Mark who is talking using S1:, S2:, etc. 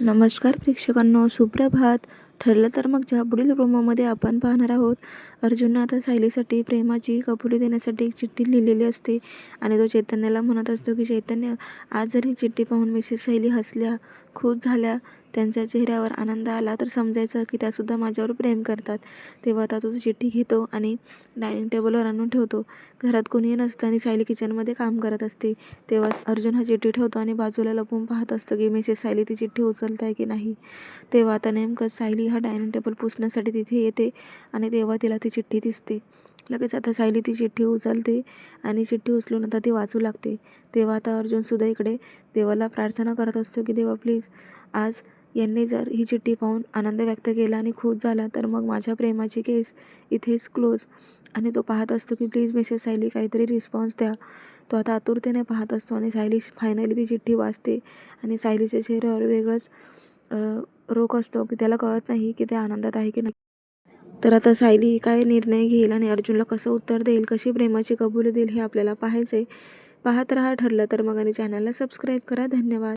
S1: नमस्कार प्रेक्षकांनो सुप्रभात. ठरलं तर मग ज्या पुढील प्रोमोमध्ये आपण पाहणार आहोत अर्जुननं आता सायलीसाठी प्रेमाची कबुली देण्यासाठी एक चिठ्ठी लिहिलेली असते आणि तो चैतन्याला म्हणत असतो की चैतन्य आज जर ही चिठ्ठी पाहून मिसेस सायली हसल्या खुश झाल्या त्यांच्या चेहऱ्यावर आनंद आला तर समजायचं की त्यासुद्धा माझ्यावर प्रेम करतात. तेव्हा आता तो चिठ्ठी घेतो आणि डायनिंग टेबलवर आणून ठेवतो. घरात कोणीही नसतं आणि सायली किचनमध्ये काम करत असते. तेव्हा अर्जुन हा चिठ्ठी ठेवतो आणि बाजूला लपून पाहत असतो की मिसेस सायली ती चिठ्ठी उचलत आहे की नाही? तेव्हा आता नेमकं सायली हा डायनिंग टेबल पुसण्यासाठी तिथे येते आणि तेव्हा तिला ती चिठ्ठी दिसते. लगेच आता सायली ती चिठ्ठी उचलते आणि चिठ्ठी उचलून आता ती वाचू लागते. तेव्हा आता अर्जुनसुद्धा इकडे देवाला प्रार्थना करत असतो की देवा प्लीज आज यांनी जर ही चिठ्ठी पाहून आनंद व्यक्त केला आणि खुश झाला तर मग माझ्या प्रेमाची केस इथेच क्लोज आणि तो पाहत असतो की प्लीज मिसेस सायली काहीतरी रिस्पॉन्स द्या. तो आता आतुरतेने पाहत असतो आणि सायली फायनली ती चिठ्ठी वाचते आणि सायलीच्या चेहऱ्यावर वेगळंच रोग असतो की त्याला कळत नाही की ते आनंदात आहे की नाही. तर आता सायली काय निर्णय घेईल आणि अर्जुनला कसं उत्तर देईल कशी प्रेमाची कबुली देईल हे आपल्याला पाहायचं आहे पाहत राहा ठरलं तर मग आणि चॅनलला सबस्क्राईब करा. धन्यवाद.